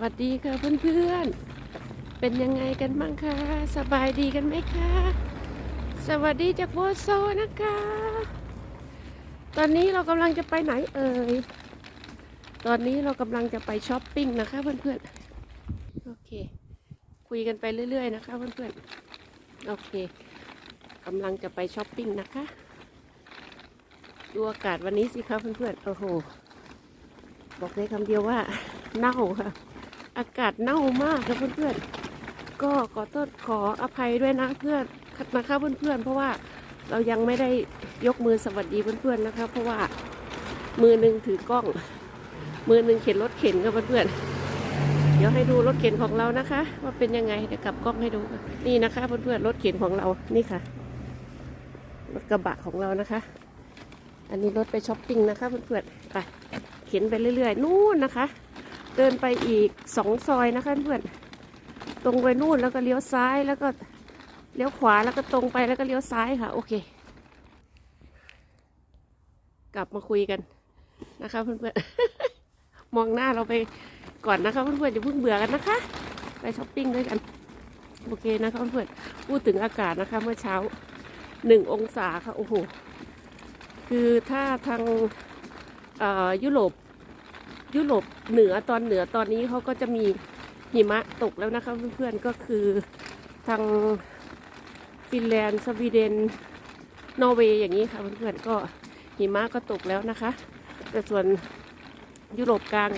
วัสดีค่ะเพื่อนๆ เป็นยังไงกันบ้างคะ สบายดีกันไหมคะ สวัสดีจากโบโซนะคะ ตอนนี้เรากำลังจะไปไหนเอ่ย ตอนนี้เรากำลังจะไปช้อปปิ้งนะคะเพื่อนๆ โอเค คุยกันไปเรื่อยๆนะคะเพื่อนๆ โอเคกำลังจะไปช้อปปิ้งนะคะ ดูอากาศวันนี้สิคะเพื่อนๆ โอ้โห บอกได้คำเดียวว่าเน่าค่ะ อากาศเน่ามากค่ะเพื่อนๆ ก็ขอโทษขออภัยด้วยนะเพื่อนนะคะเพื่อนๆ เพราะว่าเรายังไม่ได้ยกมือสวัสดีเพื่อนๆนะคะ เพราะว่ามือหนึ่งถือกล้อง มือหนึ่งเข็นรถเข็นค่ะเพื่อนๆ เดี๋ยวให้ดูรถเข็นของเรานะคะ ว่าเป็นยังไงเดี๋ยวกลับกล้องให้ดูนี่นะคะเพื่อนๆรถเข็นของเรานี่ค่ะรถกระบะของเรานะคะ อันนี้รถไปช้อปปิ้งนะคะเพื่อนๆไปเข็นไปเรื่อยๆนู่นนะคะ เดินไปอีกสองซอยนะคะเพื่อนตรงไปนู่นแล้วก็เลี้ยวซ้ายแล้วก็เลี้ยวขวาแล้วก็ตรงไปแล้วก็เลี้ยวซ้ายค่ะ โอเค กลับมาคุยกันนะคะเพื่อนๆมองหน้าเราไปก่อนนะคะเพื่อนๆอย่าเพิ่งเบื่อกันนะคะ ไปช้อปปิ้งด้วยกันโอเคนะคะเพื่อนๆพูดถึงอากาศนะคะ เมื่อเช้าหนึ่งองศาค่ะโอ้โหคือถ้าทางยุโรป ยุโรปเหนือตอนเหนือตอนนี้เขาก็จะมีหิมะตกแล้วนะคะเพื่อนๆก็คือทางฟินแลนด์สวีเดนนอร์เวย์อย่างนี้ค่ะเพื่อนๆก็หิมะก็ตกแล้วนะคะ แต่ส่วนยุโรปกลาง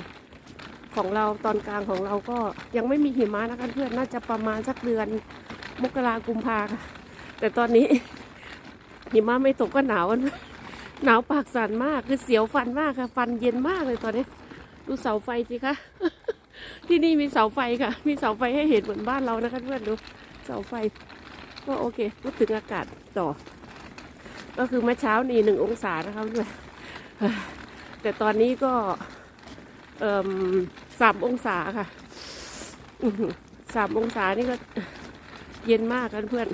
ของเราตอนกลางของเราก็ยังไม่มีหิมะนะคะเพื่อนน่าจะประมาณสักเดือนมกรากุมภาค่ะ แต่ตอนนี้หิมะไม่ตกก็หนาวหนาวปากสั่นมากคือเสียวฟันมากค่ะ ฟันเย็นมากเลยตอนนี้ ดูเสาไฟสิคะ ที่นี่มีเสาไฟค่ะ มีเสาไฟให้เห็นเหมือนบ้านเรานะคะเพื่อนดู เสาไฟ ก็โอเคพูดถึงอากาศต่อ ก็คือเมื่อเช้านี่หนึ่งองศานะคะเพื่อนแต่ตอนนี้ก็สามองศาค่ะสามองศานี่ก็เย็นมากกันเพื่อน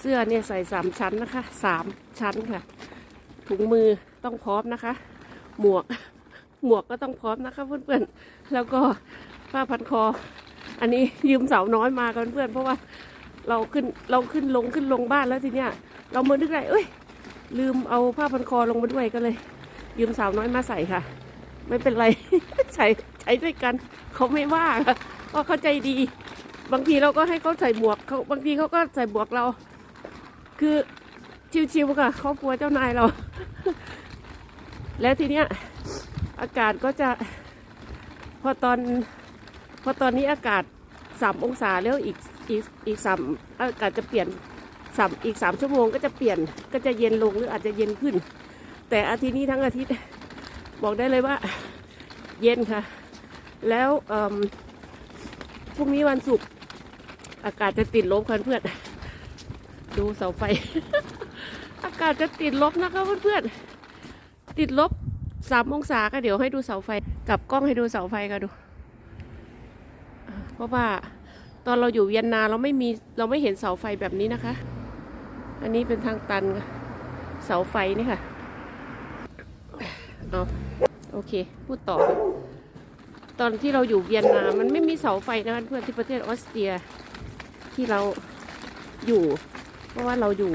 เสื้อเนี่ยใส่สามชั้นนะคะสามชั้นค่ะ ถุงมือต้องพร้อมนะคะ หมวก หมวกก็ต้องพร้อมนะคะเพื่อนๆ แล้วก็ผ้าพันคอ อันนี้ยืมเสาน้อยมากันเพื่อนเพราะว่าเราขึ้นเราขึ้นลงขึ้นลงบ้านแล้วทีเนี้ยเราเมื่อนึกได้เอ้ย ลืมเอาผ้าพันคอลงมาด้วยก็เลย ยืมสาวน้อยมาใส่ค่ะ ไม่เป็นไรใช้ใช้ด้วยกัน เขาไม่ว่าค่ะก็เข้าใจดี บางทีเราก็ให้เขาใส่หมวกเขาบางทีเขาก็ใส่หมวกเรา คือชิวๆค่ะครอบครัวเจ้านายเรา แล้วทีเนี้ย อากาศก็จะพอตอนพอตอนนี้อากาศสามองศาแล้วอีกอีกอีกสามอากาศจะเปลี่ยนสามอีกสามชั่วโมงก็จะเปลี่ยนก็จะเย็นลงหรืออาจจะเย็นขึ้น แต่อาทิตย์นี้ทั้งอาทิตย์บอกได้เลยว่า เย็นค่ะ แล้วพรุ่งนี้วันศุกร์อากาศจะติดลบค่ะเพื่อนดูเสาไฟ อากาศจะติดลบนะคะเพื่อนๆติดลบ สามองศาก็เดี๋ยวให้ดูเสาไฟกับกล้องให้ดูเสาไฟกันดู เพราะว่าตอนเราอยู่เวียนนาเราไม่มีเราไม่เห็นเสาไฟแบบนี้นะคะ อันนี้เป็นทางตันค่ะเสาไฟนี่ค่ะเอาโอเค พูดต่อ ตอนที่เราอยู่เวียนนา มันไม่มีเสาไฟนะคะเพื่อนที่ประเทศออสเตรียที่เราอยู่ เพราะว่าเราอยู่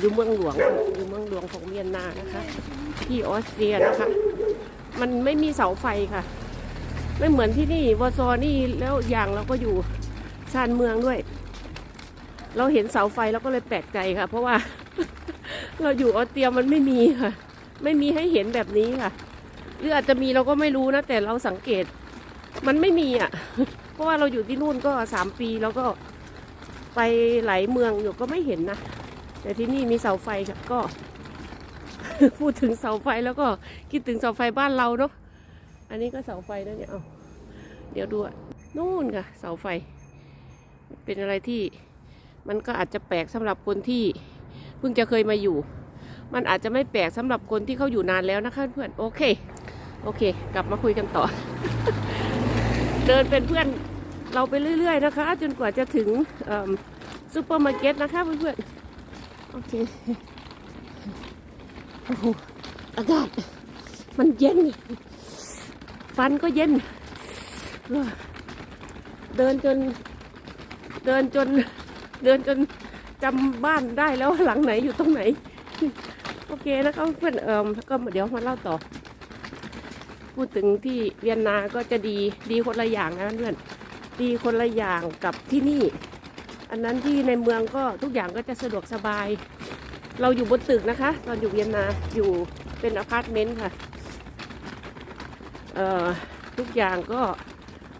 อยู่เมืองหลวงอยู่เมืองหลวงของเวียนนานะคะที่ออสเตรียนะคะ มันไม่มีเสาไฟค่ะ ไม่เหมือนที่นี่วอซอนี่แล้วอย่างเราก็อยู่ชานเมืองด้วย เราเห็นเสาไฟเราก็เลยแปลกใจค่ะ เพราะว่า เราอยู่ออสเตรียมันไม่มีค่ะ ไม่มีให้เห็นแบบนี้ค่ะ หรืออาจจะมีเราก็ไม่รู้นะ แต่เราสังเกต มันไม่มีอะ เพราะว่าเราอยู่ที่นู่นก็สามปีแล้วก็ไปหลายเมืองอยู่ก็ไม่เห็นนะ แต่ที่นี่มีเสาไฟค่ะก็ พูดถึงเสาไฟแล้วก็คิดถึงเสาไฟบ้านเราเนาะอันนี้ก็เสาไฟนะเนี่ยเอาเดี๋ยวดูนู่นค่ะ เสาไฟ เป็นอะไรที่มันก็อาจจะแปลกสำหรับคนที่ เพิ่งจะเคยมาอยู่ มันอาจจะไม่แปลกสำหรับคนที่เขาอยู่นานแล้วนะคะเพื่อนโอเค โอเค กลับมาคุยกันต่อ เดินเป็นเพื่อนเราไปเรื่อย ๆ นะคะ จนกว่าจะถึงซูเปอร์มาร์เก็ตนะคะเพื่อนๆ โอเคโอ้โหอากาศ มันเย็น ฟันก็เย็น เดินจน เดินจน เดินจนจำบ้านได้แล้วหลังไหนอยู่ตรงไหน โอเคนะคะเพื่อนเอิมก็เดี๋ยวมาเล่าต่อ พูดถึงที่เวียนนาก็จะดีดีคนละอย่างนะเพื่อนดีคนละอย่างกับที่นี่ อันนั้นที่ในเมืองก็ทุกอย่างก็จะสะดวกสบาย เราอยู่บนตึกนะคะ ตอนอยู่เวียนนาอยู่เป็นอพาร์ตเมนต์ค่ะทุกอย่างก็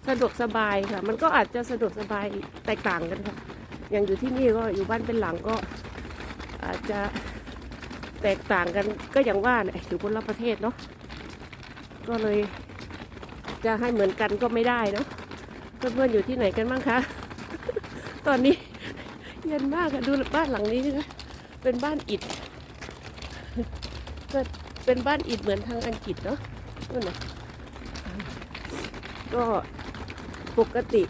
สะดวกสบายค่ะ มันก็อาจจะสะดวกสบายแตกต่างกันค่ะ อย่างอยู่ที่นี่ก็อยู่บ้านเป็นหลังก็อาจจะแตกต่างกันก็อย่างว่าเนี่ยอยู่คนละประเทศเนาะ ก็เลยจะให้เหมือนกันก็ไม่ได้เนาะ เพื่อนๆอยู่ที่ไหนกันบ้างคะ ตอนนี้ เย็นมากอะดูบ้านหลังนี้นะคะเป็นบ้านอิฐก็เป็นบ้านอิฐเหมือนทางอังกฤษเนาะนู่นนะก็ปกติ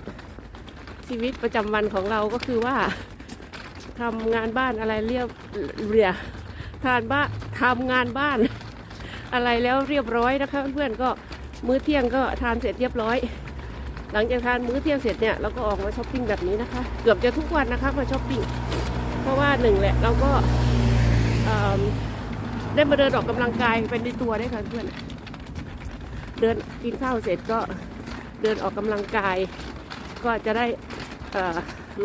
ชีวิตประจำวันของเราก็คือว่าทำงานบ้านอะไรเรียบเรียทานบ้านทำงานบ้าน อะไรแล้วเรียบร้อยนะคะ เพื่อนก็มื้อเที่ยงก็ทานเสร็จเรียบร้อย หลังจากทานมื้อเที่ยงเสร็จเนี่ยเราก็ออกมาช้อปปิ้งแบบนี้นะคะ เกือบจะทุกวันนะคะมาช้อปปิ้งเพราะว่าหนึ่งแหละเราก็ได้มาเดินออกกำลังกายเป็นในตัวได้ค่ะเพื่อนเดินกินข้าวเสร็จก็เดินออกกำลังกาย ก็จะได้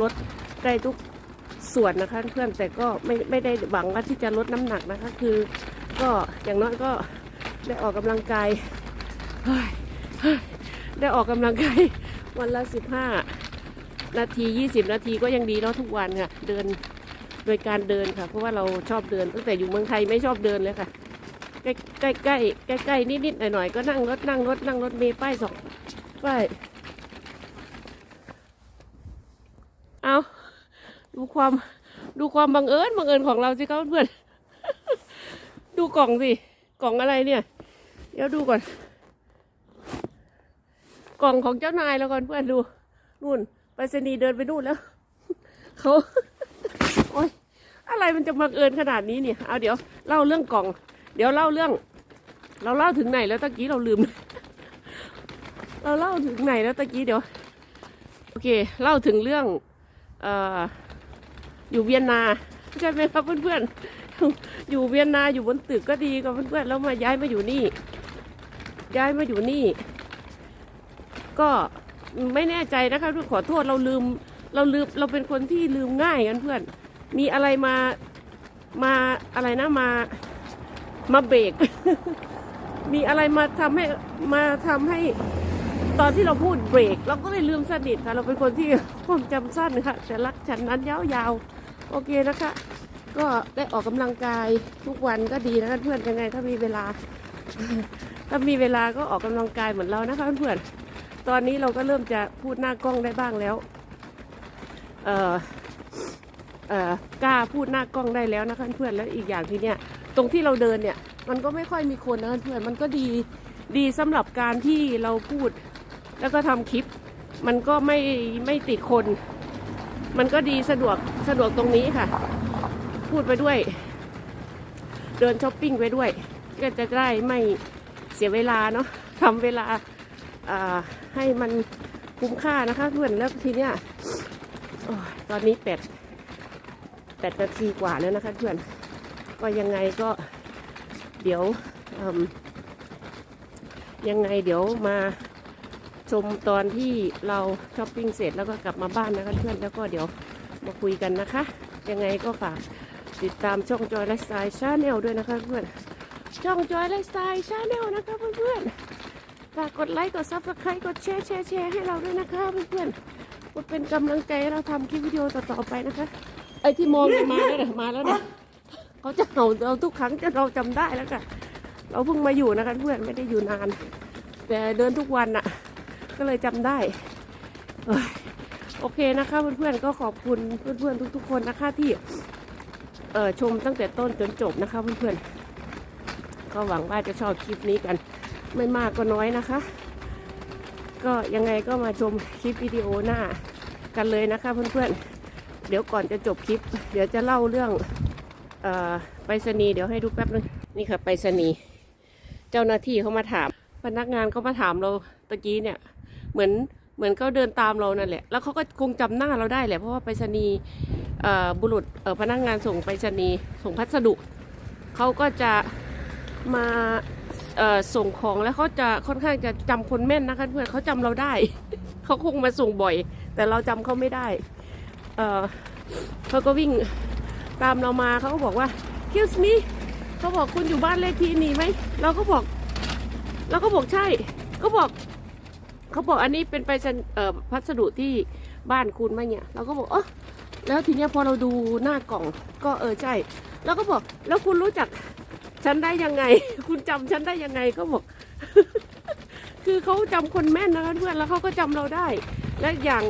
ลดได้ทุกส่วนนะคะเพื่อนแต่ก็ไม่ไม่ได้หวังว่าที่จะลดน้ำหนักนะคะ คือก็อย่างน้อยก็ได้ออกกำลังกาย ได้ออกกำลังกายวันละสิบห้านาทียี่สิบนาทีก็ยังดีเนาะทุกวันค่ะ เดินโดยการเดินค่ะ เพราะว่าเราชอบเดิน ตั้งแต่อยู่เมืองไทยไม่ชอบเดินเลยค่ะ ใกล้ใกล้ใกล้ใกล้นิดนิดหน่อยหน่อยๆก็นั่งรถนั่งรถนั่งรถเมล์ป้ายสองป้ายเอาดูความดูความบังเอิญบังเอิญของเราสิครับเพื่อนดูกล่องสิ กล่องอะไรเนี่ย เดี๋ยวดูก่อน กล่องของเจ้านายแล้วก่อนเพื่อนดูนู่นไปรษณีย์เดินไปนู่นแล้วเขาโอ๊ยอะไรมันจะบังเอิญขนาดนี้เนี่ยเอาเดี๋ยวเล่าเรื่องกล่อง เดี๋ยวเล่าเรื่อง เราเล่าถึงไหนแล้วตะกี้เราลืม เราเล่าถึงไหนแล้วตะกี้เดี๋ยวโอเค เล่าถึงเรื่องเอ่ออยู่เวียนนาใช่ไหมครับเพื่อนๆอยู่เวียนนาอยู่บนตึกก็ดีกับเพื่อนๆแล้วมาย้ายมาอยู่นี่ ย้ายมาอยู่นี่ ก็ไม่แน่ใจนะคะทุกขอโทษเราลืม เราลืมเราเป็นคนที่ลืมง่ายกันเพื่อน มีอะไรมามาอะไรนะมามาเบรก มีอะไรมาทำให้มาทำให้ตอนที่เราพูดเบรก เราก็เลยลืมสนิทค่ะ เราเป็นคนที่ความจำสั้นค่ะ แต่รักฉันนั้นยาวๆ โอเคนะคะ ก็ได้ออกกำลังกายทุกวันก็ดีนะคะเพื่อนยังไงถ้ามีเวลา ถ้ามีเวลาก็ออกกำลังกายเหมือนเรานะคะเพื่อน ตอนนี้เราก็เริ่มจะพูดหน้ากล้องได้บ้างแล้ว เอ่อเอ่อกล้าพูดหน้ากล้องได้แล้วนะคะเพื่อนแล้วอีกอย่างที่เนี่ย ตรงที่เราเดินเนี่ย มันก็ไม่ค่อยมีคนนะเพื่อนมันก็ดีดีสำหรับการที่เราพูด แล้วก็ทำคลิป มันก็ไม่ไม่ติดคน มันก็ดีสะดวกสะดวกตรงนี้ค่ะ พูดไปด้วย เดินช้อปปิ้งไปด้วย ก็จะได้ไม่เสียเวลาเนาะทำเวลา ให้มันคุ้มค่านะคะเพื่อนแล้วทีเนี้ยตอนนี้แปดแปดนาทีกว่าแล้วนะคะเพื่อนก็ยังไงก็เดี๋ยวยังไงเดี๋ยวมาชมตอนที่เราช้อปปิ้งเสร็จแล้วก็กลับมาบ้านนะคะเพื่อนแล้วก็เดี๋ยวมาคุยกันนะคะ ยังไงก็ฝากติดตามช่องจอยไลฟ์สไตล์ชาแนลด้วยนะคะเพื่อนช่องจอยไลฟ์สไตล์ชาแนลนะคะเพื่อนๆ ฝากกดไลค์ กดซับสไครต์กดแชร์แชร์แชร์ให้เราด้วยนะคะเพื่อนๆมาเป็นกำลังใจให้เราทำคลิปวิดีโอต่อๆไปนะคะ ไอ้ที่มองเนี่ยมาแล้วเนี่ยมาแล้วเนี่ยเขาจะเห่าเราทุกครั้งจนเราจำได้แล้วค่ะเราเพิ่งมาอยู่นะคะเพื่อนไม่ได้อยู่นาน แต่เดินทุกวันอะก็เลยจำได้โอเคนะคะเพื่อนๆก็ขอบคุณเพื่อนๆทุก ๆ คนนะคะที่เออชมตั้งแต่ต้นจนจบนะคะเพื่อนๆก็หวังว่าจะชอบคลิปนี้กัน ไม่มากก็น้อยนะคะ ก็ยังไงก็มาชมคลิปวิดีโอหน้ากันเลยนะคะเพื่อนๆ เดี๋ยวก่อนจะจบคลิป เดี๋ยวจะเล่าเรื่องอไปรษณีย์เดี๋ยวให้ดูแป๊บนึงนี่ค่ะไปรษณีย์เจ้าหน้าที่เขามาถาม พนักงานเขามาถามเราตะกี้เนี่ย เหมือนเหมือนเขาเดินตามเรานั่นแหละ แล้วเขาก็คงจำหน้าเราได้แหละเพราะว่าไปรษณีย์บุรุษพนักงานส่งไปรษณีย์ส่งพัสดุเขาก็จะมา ส่งของแล้วเขาจะค่อนข้างจะจำคนแม่นนะคะเพื่อนเขาจำเราได้ เขาคงมาส่งบ่อย แต่เราจำเขาไม่ได้เอเขาก็วิ่งตามเรามาเขาก็บอกว่า excuse me เขาบอกคุณอยู่บ้านเลขที่นี้ไหมเราก็บอก เราก็บอกใช่ก็บอก เขาบอกอันนี้เป็นไปรษณีย์เอ่อพัสดุที่บ้านคุณไหมเนี่ย เราก็บอกเออแล้วทีเนี้ยพอเราดูหน้ากล่อง ก็เออใช่ แล้วก็บอกแล้วคุณรู้จัก ฉันได้ยังไง คุณจำฉันได้ยังไงก็บอก คือเขาจำคนแม่นนะคะเพื่อนแล้วเขาก็จำเราได้ และอย่าง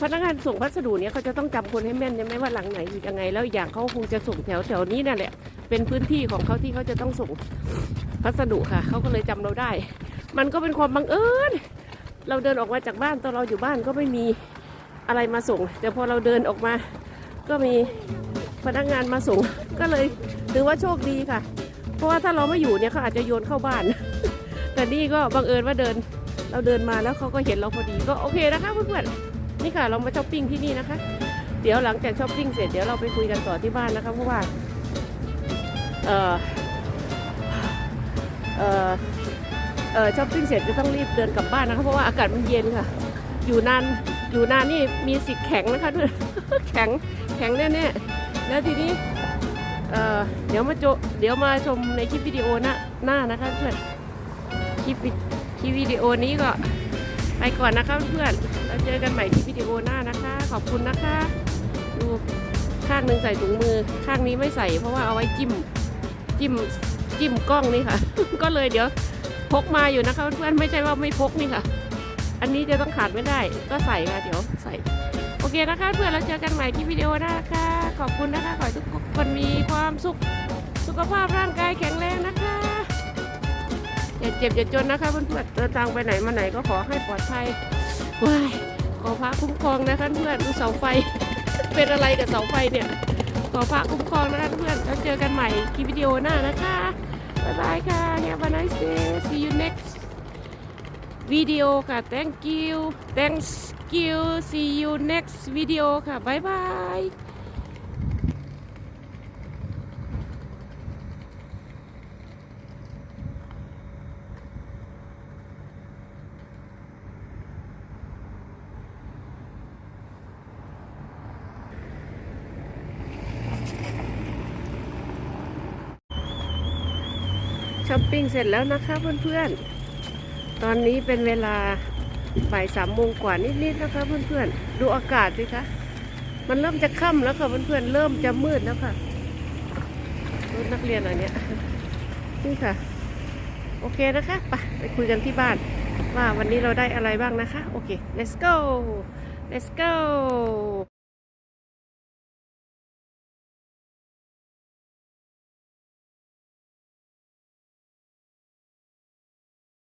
พนักงานส่งพัสดุเนี่ยเขาจะต้องจำคนให้แม่นใช่ไหมว่าหลังไหนอยู่ยังไง แล้วอย่างเขาคงจะส่งแถวแถวนี้นั่นแหละ เป็นพื้นที่ของเขาที่เขาจะต้องส่งพัสดุค่ะเขาก็เลยจำเราได้ มันก็เป็นความบังเอิญเราเดินออกมาจากบ้านตอนเราอยู่บ้านก็ไม่มีอะไรมาส่ง แต่พอเราเดินออกมา ก็มีพนักงานมาส่งก็เลย ถือว่าโชคดีค่ะ เพราะว่าถ้าเราไม่อยู่เนี่ยเขาอาจจะโยนเข้าบ้าน แต่นี่ก็บังเอิญว่าเดิน เราเดินมาแล้วเขาก็เห็นเราพอดีก็โอเคนะคะเพื่อนๆนี่ค่ะเรามาช้อปปิ้งที่นี่นะคะ เดี๋ยวหลังจากช้อปปิ้งเสร็จเดี๋ยวเราไปคุยกันต่อที่บ้านนะคะเพราะว่าเออเออเออช้อปปิ้งเสร็จจะต้องรีบเดินกลับบ้านนะคะเพราะว่าอากาศมันเย็นค่ะ อยู่นานอยู่นานนี่มีสิทธิ์แข็งนะคะด้วยแข็งแข็งแน่ๆแล้วทีนี้ เเดี๋ยวมาโจเดี๋ยวมาชมในคลิปวิดีโอหน้าหน้านะคะเพื่อนคลิปวิคลิปวิดีโอนี้ก็ไปก่อนนะคะเพื่อนแล้วเจอกันใหม่ที่วิดีโอหน้านะคะ ขอบคุณนะคะ ดูข้างหนึ่งใส่ถุงมือข้างนี้ไม่ใส่ เพราะว่าเอาไว้จิ้มจิ้มจิ้มกล้องนี่ค่ะ ก็เลยเดี๋ยวพกมาอยู่นะคะเพื่อนไม่ใช่ว่าไม่พกนี่ค่ะ อันนี้จะต้องขาดไม่ได้ ก็ใส่ค่ะเดี๋ยวใส่ เคนะคะเพื่อนเราเจอกันใหม่ที่วิดีโอหน้าค่ะ ขอบคุณนะคะขอให้ทุกคนมีความสุขสุขภาพร่างกายแข็งแรงนะคะ อย่าเจ็บอย่าจนนะคะเพื่อนๆเดินทางไปไหนมาไหนก็ขอให้ปลอดภัยว้ายขอพระคุ้มครองนะคะเพื่อนดูเสาไฟ เป็นอะไรกับเสาไฟเนี่ยขอพระคุ้มครองนะคะเพื่อนแล้วเจอกันใหม่คลิปวิดีโอหน้านะคะบ๊ายบายค่ะ Have a nice day see you next video ค่ะ thank you thanks you see you next video ค่ะ บ๊ายบายช้อปปิ้งเสร็จแล้วนะคะเพื่อนๆ ตอนนี้เป็นเวลา บ่ายสามโมงกว่านิดๆนะคะเพื่อนๆ ดูอากาศสิคะ มันเริ่มจะค่ำแล้วค่ะเพื่อนๆ เริ่มจะมืดแล้วค่ะรถนักเรียนอะไรเนี้ยนี่ค่ะ โอเคนะคะไปไปคุยกันที่บ้าน ว่าวันนี้เราได้อะไรบ้างนะคะ โอเค let's go let's go